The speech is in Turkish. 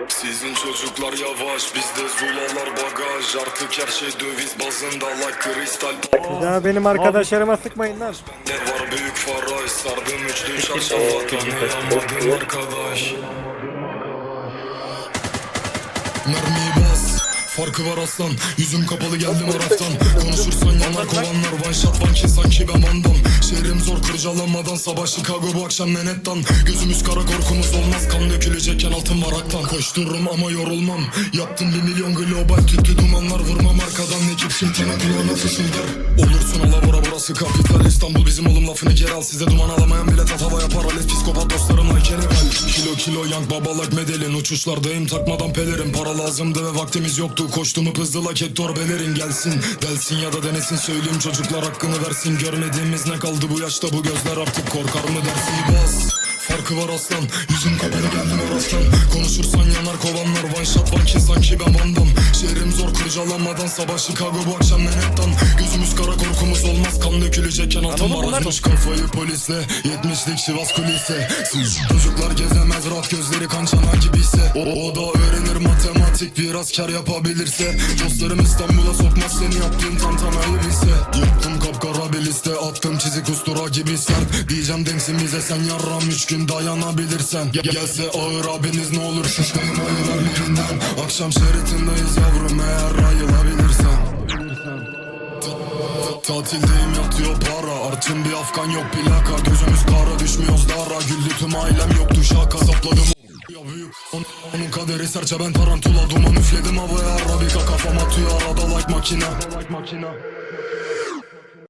bu. Sizin çocuklar yavaş bizde zulalar bagaj. Artık her şey döviz bazında like kristal Ya benim arkadaşlarıma sıkmayın lan. Ne var büyük faraj Sardım üçlü çarşamba tanıyamadım arkadaş. Mermiyi bas Farkı var aslan. Yüzüm kapalı geldim Arap'tan Konuşursan yanar kovanlar One shot kill sanki ben Van Damme. Şehrim zor kırcalanmadan Sabah Chicago bu akşam Manhattan. Gözümüz kara Kan dökülecekken altın varaktan Koştururum ama yorulmam. Yaptım bir milyon global tüttü dumanlar Vurmam. Arkadan ekip şeytanın kulağına fısıldar. Olursun alabora burası kapital İstanbul bizim oğlum lafını geri al. Size duman alamayan bile tat havaya paralel Psikopat dostlarımla keneval Kilo kilo yank babalak medelin Uçuşlardayım takmadan pelerin. Para lazımdı ve vaktimiz yoktu. Koştumu hızlı laket torbelerin gelsin Delsin ya da denesin. Söyleyeyim çocuklar hakkını versin. Görmediğimiz ne kaldı bu yaşta? Bu gözler artık korkar mı dersin? Bas Farkı var aslan Yüzüm kapalı geldim orastan Konuşursan yanar kovanlar One shot one kill sanki ben Van Damme. Şehrim zor kurcalanmadan Sabah Chicago bu akşam Manhattan. Gözümüz kara korkumuz olmaz Kan dökülecekken altın var Atmış kafayı polisle 70'lik Sivas kulise. Çocuklar gezemez rahat gözleri kan çanağı gibiyse. O, o da öğrenir matematik biraz kar yapabilirse Dostlarım İstanbul'a sokmaz seni yaptığın tantanayı bilse Yaptım kapkara bir liste attım çizik ustura gibi sen Diyeceğim denksin bize sen yarram üç gün dayanabilirsen. Ge- Gelse ağır abiniz ne olur şişmeyin ayılar birinden Akşam şeritindeyiz yavrum eğer ayılabilirsen. Tatildeyim yatıyor para. Artım bir afgan yok plaka. Gözümüz kara düşmüyoruz dara. Güldü tüm ailem yoktu şaka. Sapladım ya büyük Onun, onun kaderi serçe ben tarantula. Duman üfledim havaya Arabika kafam atıyor. Arada like makine